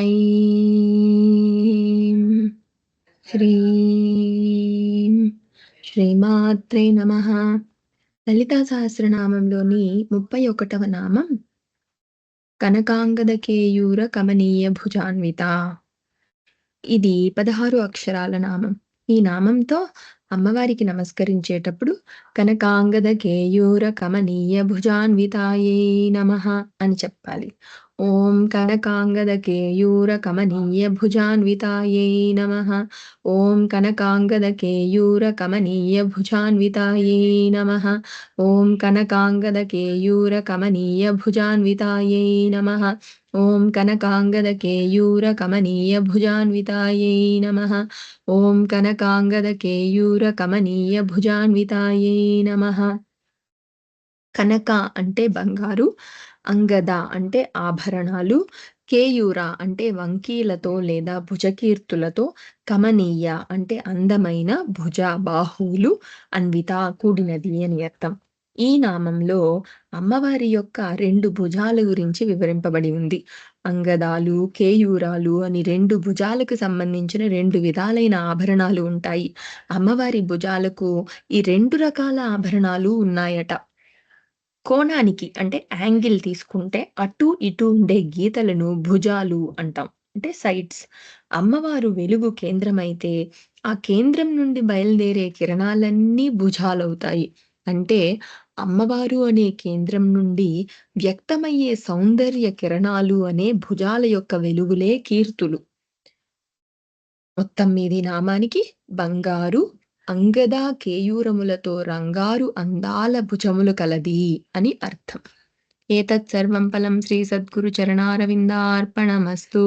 ఐం శ్రీం శ్రీమాత్రే నమ లలితా సహస్రనామంలోని ముప్పై ఒకటవ నామం కనకాంగద కేయూర కమనీయ భుజాన్విత ఇది పదహారు అక్షరాల నామం ఈ నామంతో అమ్మవారికి నమస్కరించేటప్పుడు కనకాంగద కేయూర కమనీయ భుజాన్వితాయే నమ అని చెప్పాలి. ఓం కనకాంగద కేయూర కమనీయ భుజాన్వితాయే నమ. ఓం కనకాంగద కేయూర కమనీయ భుజాన్వితాయే నమ. ఓం కనకాంగద కేయూర కమనీయ భుజాన్వితాయే నమ. ఓం కనకాంగద కేయూర కమనీయ భుజాన్వితాయే నమ. ఓం కనకాంగద కేయూర కమనీయ భుజాన్వితాయే నమ. కనక అంటే బంగారు అంగద అంటే ఆభరణాలు కేయూర అంటే వంకీలతో లేదా భుజకీర్తులతో కమనీయ అంటే అందమైన భుజ బాహువులు అన్విత కూడినది అని అర్థం. ఈ నామంలో అమ్మవారి యొక్క రెండు భుజాల గురించి వివరింపబడి ఉంది. అంగదాలు కేయూరాలు అని రెండు భుజాలకు సంబంధించిన రెండు విధాలైన ఆభరణాలు ఉంటాయి. అమ్మవారి భుజాలకు ఈ రెండు రకాల ఆభరణాలు ఉన్నాయట. కోణానికి అంటే యాంగిల్ తీసుకుంటే అటు ఇటు ఉండే గీతలను భుజాలు అంటాం. అంటే సైడ్స్. అమ్మవారు వెలుగు కేంద్రమైతే ఆ కేంద్రం నుండి బయలుదేరే కిరణాలన్నీ భుజాలవుతాయి. అంటే అమ్మవారు అనే కేంద్రం నుండి వ్యక్తమయ్యే సౌందర్య కిరణాలు అనే భుజాల యొక్క వెలుగులే కీర్తులు. మొత్తం మీది నామానికి బంగారు అంగద కేయూరములతో రంగారు అందాల భుజములు కలది అని అర్థం. ఏతత్ సర్వం ఫలం శ్రీ సద్గురు చరణారవిందార్పణమస్తు.